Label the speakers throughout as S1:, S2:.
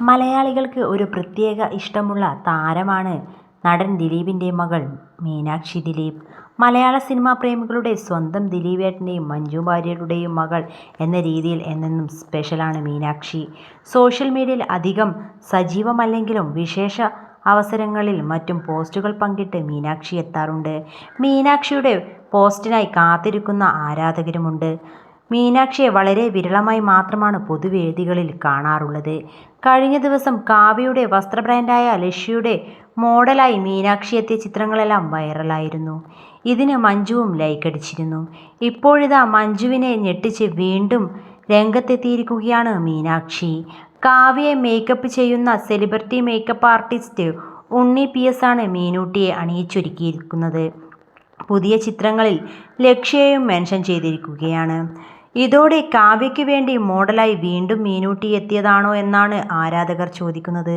S1: മലയാളികൾക്ക് ഒരു പ്രത്യേക ഇഷ്ടമുള്ള താരമാണ് നടൻ ദിലീപിന്റെ മകൾ മീനാക്ഷി ദിലീപ്. മലയാള സിനിമാ പ്രേമികളുടെ സ്വന്തം ദിലീപേട്ടന്റെയും മഞ്ജു വാര്യരുടെയും മകൾ എന്ന രീതിയിൽ എന്നെന്നും സ്പെഷ്യലാണ് മീനാക്ഷി. സോഷ്യൽ മീഡിയയിൽ അധികം സജീവമല്ലെങ്കിലും വിശേഷ അവസരങ്ങളിൽ മറ്റും പോസ്റ്റുകൾ പങ്കിട്ട് മീനാക്ഷി എത്താറുണ്ട്. മീനാക്ഷിയുടെ പോസ്റ്റിനായി കാത്തിരിക്കുന്ന ആരാധകരുമുണ്ട്. മീനാക്ഷിയെ വളരെ വിരളമായി മാത്രമാണ് പൊതുവേദികളിൽ കാണാറുള്ളത്. കഴിഞ്ഞ ദിവസം കാവ്യയുടെ വസ്ത്ര ബ്രാൻഡായ ലക്ഷ്യയുടെ മോഡലായി മീനാക്ഷി എത്തിയ ചിത്രങ്ങളെല്ലാം വൈറലായിരുന്നു. ഇതിന് മഞ്ജുവും ലൈക്ക് അടിച്ചിരുന്നു ഇപ്പോഴിതാ മഞ്ജുവിനെ ഞെട്ടിച്ച് വീണ്ടും രംഗത്തെത്തിയിരിക്കുകയാണ് മീനാക്ഷി. കാവ്യയെ മേക്കപ്പ് ചെയ്യുന്ന celebrity makeup artist Unni P S ആണ് മീനൂട്ടിയെ അണിയിച്ചൊരുക്കിയിരിക്കുന്നത്. പുതിയ ചിത്രങ്ങളിൽ ലക്ഷ്യയും മെൻഷൻ ചെയ്തിരിക്കുകയാണ്. ഇതോടെ കാവ്യയ്ക്ക് വേണ്ടി മോഡലായി വീണ്ടും മീനൂട്ടി എത്തിയതാണോ എന്നാണ് ആരാധകർ ചോദിക്കുന്നത്.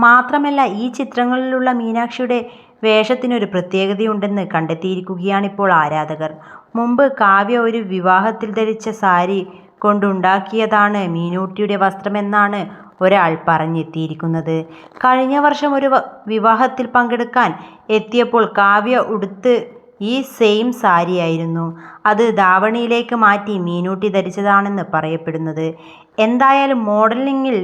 S1: മാത്രമല്ല ഈ ചിത്രങ്ങളിലുള്ള മീനാക്ഷിയുടെ വേഷത്തിനൊരു പ്രത്യേകതയുണ്ടെന്ന് കണ്ടെത്തിയിരിക്കുകയാണിപ്പോൾ ആരാധകർ. മുമ്പ് കാവ്യ ഒരു വിവാഹത്തിൽ ധരിച്ച സാരി കൊണ്ടുണ്ടാക്കിയതാണ് മീനൂട്ടിയുടെ വസ്ത്രമെന്നാണ് ഒരാൾ പറഞ്ഞെത്തിയിരിക്കുന്നത്. കഴിഞ്ഞ വർഷം ഒരു വിവാഹത്തിൽ പങ്കെടുക്കാൻ എത്തിയപ്പോൾ കാവ്യ ഉടുത്തത് ഈ സെയിം സാരി ആയിരുന്നു അത് ധാവണിയിലേക്ക് മാറ്റി മീനൂട്ടി ധരിച്ചതാണെന്ന് പറയപ്പെടുന്നത്. എന്തായാലും മോഡലിംഗിൽ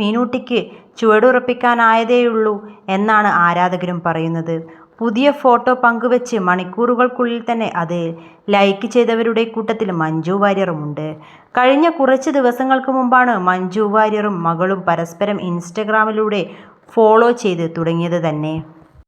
S1: മീനൂട്ടിക്ക് ചുവടുറപ്പിക്കാനായതേയുള്ളൂ എന്നാണ് ആരാധകരും പറയുന്നത്. പുതിയ ഫോട്ടോ പങ്കുവെച്ച് മണിക്കൂറുകൾക്കുള്ളിൽ തന്നെ അത് ലൈക്ക് ചെയ്തവരുടെ കൂട്ടത്തിൽ മഞ്ജു വാര്യറുമുണ്ട്. കഴിഞ്ഞ കുറച്ച് ദിവസങ്ങൾക്ക് മുമ്പാണ് മഞ്ജു വാര്യറും മകളും പരസ്പരം ഇൻസ്റ്റഗ്രാമിലൂടെ ഫോളോ ചെയ്ത് തുടങ്ങിയത് തന്നെ.